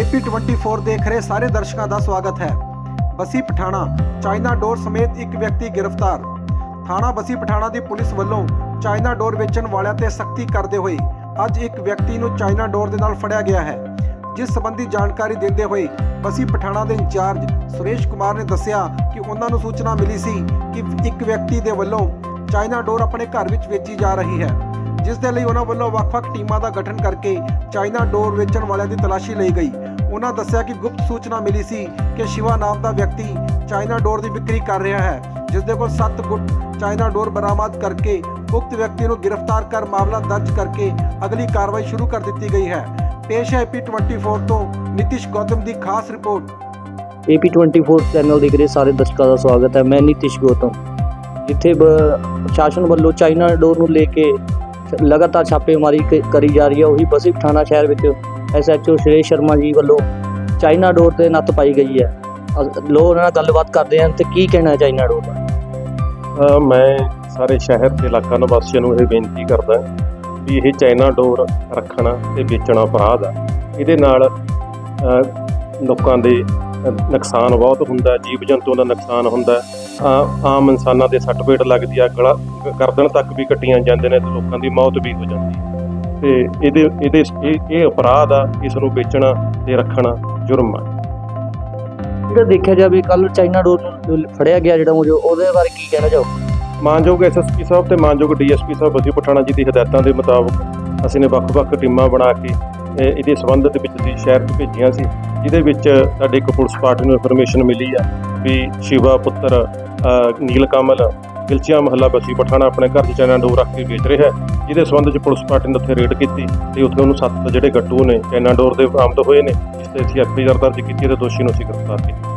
AP24 ਦੇਖ ਰਹੇ ਸਾਰੇ ਦਰਸ਼ਕਾਂ ਦਾ ਸਵਾਗਤ ਹੈ। ਬਸੀ ਪਠਾਣਾ, ਚਾਈਨਾ ਡੋਰ ਸਮੇਤ ਇੱਕ ਵਿਅਕਤੀ ਗ੍ਰਿਫਤਾਰ। ਥਾਣਾ ਬਸੀ ਪਠਾਣਾ ਦੀ ਪੁਲਿਸ ਵੱਲੋਂ ਚਾਈਨਾ ਡੋਰ ਵੇਚਣ ਵਾਲਿਆਂ ਤੇ ਸਖਤੀ ਕਰਦੇ ਹੋਏ ਅੱਜ ਇੱਕ ਵਿਅਕਤੀ ਨੂੰ ਚਾਈਨਾ ਡੋਰ ਦੇ ਨਾਲ ਫੜਿਆ ਗਿਆ ਹੈ। ਜਿਸ ਸੰਬੰਧੀ ਜਾਣਕਾਰੀ ਦਿੰਦੇ ਹੋਏ ਬਸੀ ਪਠਾਣਾ ਦੇ ਇੰਚਾਰਜ ਸੁਰੇਸ਼ ਕੁਮਾਰ ਨੇ ਦੱਸਿਆ ਕਿ ਉਹਨਾਂ ਨੂੰ ਸੂਚਨਾ ਮਿਲੀ ਸੀ ਕਿ ਇੱਕ ਵਿਅਕਤੀ ਦੇ ਵੱਲੋਂ ਚਾਈਨਾ ਡੋਰ ਆਪਣੇ ਘਰ ਵਿੱਚ ਵੇਚੀ ਜਾ ਰਹੀ ਹੈ। ਜਿਸ ਦੇ ਲਈ ਉਹਨਾਂ ਵੱਲੋਂ ਵੱਖ-ਵੱਖ ਟੀਮਾਂ ਦਾ ਗਠਨ ਕਰਕੇ ਚਾਈਨਾ ਡੋਰ ਵੇਚਣ ਵਾਲਿਆਂ ਦੀ ਤਲਾਸ਼ੀ ਲਈ ਗਈ। ਉਹਨਾਂ ਦੱਸਿਆ ਕਿ ਗੁਪਤ ਸੂਚਨਾ ਮਿਲੀ ਸੀ ਕਿ ਸ਼ਿਵਾ ਨਾਮ ਦਾ ਵਿਅਕਤੀ ਚਾਈਨਾ ਡੋਰ ਦੀ ਵਿਕਰੀ ਕਰ ਰਿਹਾ ਹੈ, ਜਿਸ ਦੇ ਕੋਲ 7 ਗੁੱਟ ਚਾਈਨਾ ਡੋਰ ਬਰਾਮਦ ਕਰਕੇ ਉਕਤ ਵਿਅਕਤੀ ਨੂੰ ਗ੍ਰਿਫਤਾਰ ਕਰ ਮਾਮਲਾ ਦਰਜ ਕਰਕੇ ਅਗਲੀ ਕਾਰਵਾਈ ਸ਼ੁਰੂ ਕਰ ਦਿੱਤੀ ਗਈ ਹੈ। ਪੇਸ਼ ਹੈ ਪੀ24 ਤੋਂ ਨਿਤਿਸ਼ ਗੌਤਮ ਦੀ ਖਾਸ ਰਿਪੋਰਟ। AP24 ਚੈਨਲ ਦੇਖ ਰਹੇ ਸਾਰੇ ਦਰਸ਼ਕਾਂ ਦਾ ਸਵਾਗਤ ਹੈ। ਮੈਂ ਨਿਤਿਸ਼ ਗੌਤਮ। ਜਿੱਥੇ ਪ੍ਰਸ਼ਾਸਨ ਵੱਲੋਂ ਚਾਈਨਾ ਡੋਰ ਨੂੰ ਲੈ ਕੇ ਲਗਾਤਾਰ ਛਾਪੇਮਾਰੀ ਕ- ਕਰੀ ਜਾ ਰਹੀ ਹੈ। ਉਹੀ ਬਸੀ ਪਠਾਣਾ ਸ਼ਹਿਰ ਵਿੱਚ ਐਸਐਚਓ ਸ਼੍ਰੇਸ਼ ਸ਼ਰਮਾ ਜੀ ਵੱਲੋਂ ਚਾਈਨਾ ਡੋਰ ਤੇ ਨੱਤ ਪਾਈ ਗਈ ਹੈ। ਅ- ਲੋ ਉਹਨਾਂ ਨਾਲ ਗੱਲਬਾਤ ਕਰਦੇ ਹਨ ਤੇ ਕੀ ਕਹਿਣਾ ਹੈ ਚਾਈਨਾ ਡੋਰ ਦਾ ਅ, ਮੈਂ ਸਾਰੇ ਸ਼ਹਿਰ ਤੇ ਇਲਾਕਾ ਨਿਵਾਸੀਆਂ ਨੂੰ ਇਹ ਬੇਨਤੀ ਕਰਦਾ ਵੀ ਇਹ ਚਾਈਨਾ ਡੋਰ ਰੱਖਣਾ ਤੇ ਵੇਚਣਾ ਅਪਰਾਧ ਆ। ਇਹਦੇ ਨਾਲ ਅ, ਲੋਕਾਂ ਦੇ ਨੁਕਸਾਨ ਬਹੁਤ ਹੁੰਦਾ ਜੀਵ ਜੰਤੂਆਂ ਦਾ ਨੁਕਸਾਨ ਹੁੰਦਾ ਆ- ਆਮ ਇਨਸਾਨਾਂ ਦੇ ਸੱਟ ਪੇਟ ਲੱਗਦੀ ਆ ਗਲਾ ਗਰਦਨ ਤੱਕ ਵੀ ਕੱਟੀਆਂ ਜਾਂਦੇ ਨੇ ਤੇ ਲੋਕਾਂ ਦੀ ਮੌਤ ਵੀ ਹੋ ਜਾਂਦੀ ਹੈ। ਤੇ ਇਹਦੇ ਇਹਦੇ ਇਹ ਇਹ ਅਪਰਾਧ ਆ ਇਸ ਨੂੰ ਵੇਚਣਾ ਤੇ ਰੱਖਣਾ ਜੁਰਮ ਆ। ਜਿਹੜਾ ਦੇਖਿਆ ਜਾਵੇ ਕੱਲ ਚਾਈਨਾ ਡੋਰ ਨੂੰ ਫੜਿਆ ਗਿਆ ਜਿਹੜਾ ਮੁਝੇ ਉਹਦੇ ਬਾਰੇ ਕੀ ਕਹਿਣਾ ਚਾਹੋ ਮਾਨਯੋਗ ਐਸਐਸਪੀ ਸਾਹਿਬ ਤੇ ਮਾਨਯੋਗ ਡੀਐਸਪੀ ਸਾਹਿਬ ਬਸੀ ਪਠਾਣਾ ਜੀ ਦੀ ਹਦਾਇਤਾਂ ਦੇ ਮੁਤਾਬਕ ਅਸੀਂ ਨੇ ਵੱਖ-ਵੱਖ ਟੀਮਾਂ ਬਣਾ ਕੇ ਇਹ- ਇਹਦੇ ਸਬੰਧ ਦੇ ਵਿੱਚ ਅਸੀਂ ਸ਼ਹਿਰ ਭੇਜੀਆਂ ਸੀ। ਜਿਹਦੇ ਵਿੱਚ ਸਾਡੇ ਇੱਕ ਪੁਲਿਸ ਪਾਰਟੀ ਨੂੰ ਇਨਫੋਰਮੇਸ਼ਨ ਮਿਲੀ ਆ ਵੀ ਸ਼ਿਵਾ ਪੁੱਤਰ ਨੀਲ ਕਮਲ ਗਿਲਚੀਆਂ ਮਹੱਲਾ ਬਸੀ ਪਠਾਣਾ ਆਪਣੇ ਘਰ 'ਚ ਚਾਈਨਾ ਡੋਰ ਰੱਖ ਕੇ ਵੇਚ ਰਿਹਾ ਹੈ। ਜਿਹਦੇ ਸਬੰਧ 'ਚ ਪੁਲਿਸ ਪਾਰਟੀ ਨੇ ਉੱਥੇ ਰੇਡ ਕੀਤੀ ਤੇ ਉੱਥੇ ਉਹਨੂੰ ਸੱਤ ਜਿਹੜੇ ਗੱਟੂ ਨੇ ਚਾਈਨਾ ਡੋਰ ਦੇ ਬਰਾਮਦ ਹੋਏ ਨੇ ਜਿਸ ਤੇ ਅਸੀਂ ਐਫਆਈਆਰ ਦਰਜ ਕੀਤੀ ਤੇ ਦੋਸ਼ੀ ਨੂੰ ਅਸੀਂ ਗ੍ਰਿਫਤਾਰ ਕੀਤਾ।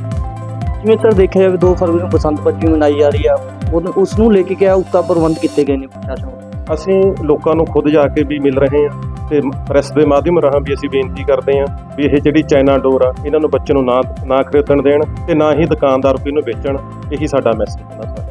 ਜਿਵੇਂ ਸਰ ਦੇਖਿਆ ਜਾਵੇ 2 ਫਰਵਰੀ ਨੂੰ ਬਸੰਤ ਪੰਚਮੀ ਮਨਾਈ ਜਾ ਰਹੀ ਆ। ਉਹਨੂੰ- ਉਸ ਨੂੰ ਲੈ ਕੇ ਕਿਹਾ ਉਕਤਾ ਪ੍ਰਬੰਧ ਕੀਤੇ ਗਏ ਨੇ ਪ੍ਰਸ਼ਾਸਨ ਅਸੀਂ ਲੋਕਾਂ ਨੂੰ ਖੁਦ ਜਾ ਕੇ ਵੀ ਮਿਲ ਰਹੇ ਹਾਂ। ਤੇ ਪ੍ਰੈਸ ਦੇ ਮਾਧਿਅਮ ਰਾਹੀਂ ਵੀ ਅਸੀਂ ਬੇਨਤੀ ਕਰਦੇ ਹਾਂ ਵੀ ਇਹ ਜਿਹੜੀ ਚਾਈਨਾ ਡੋਰ ਆ, ਇਹਨਾਂ ਨੂੰ ਬੱਚੇ ਨੂੰ ਨਾ ਨਾ ਖਰੀਦਣ ਦੇਣ ਤੇ ਨਾ ਹੀ ਦੁਕਾਨਦਾਰ ਕੋਈ ਇਹਨੂੰ ਵੇਚਣ। ਇਹੀ ਸਾਡਾ ਮੈਸੇਜ ਹੈ।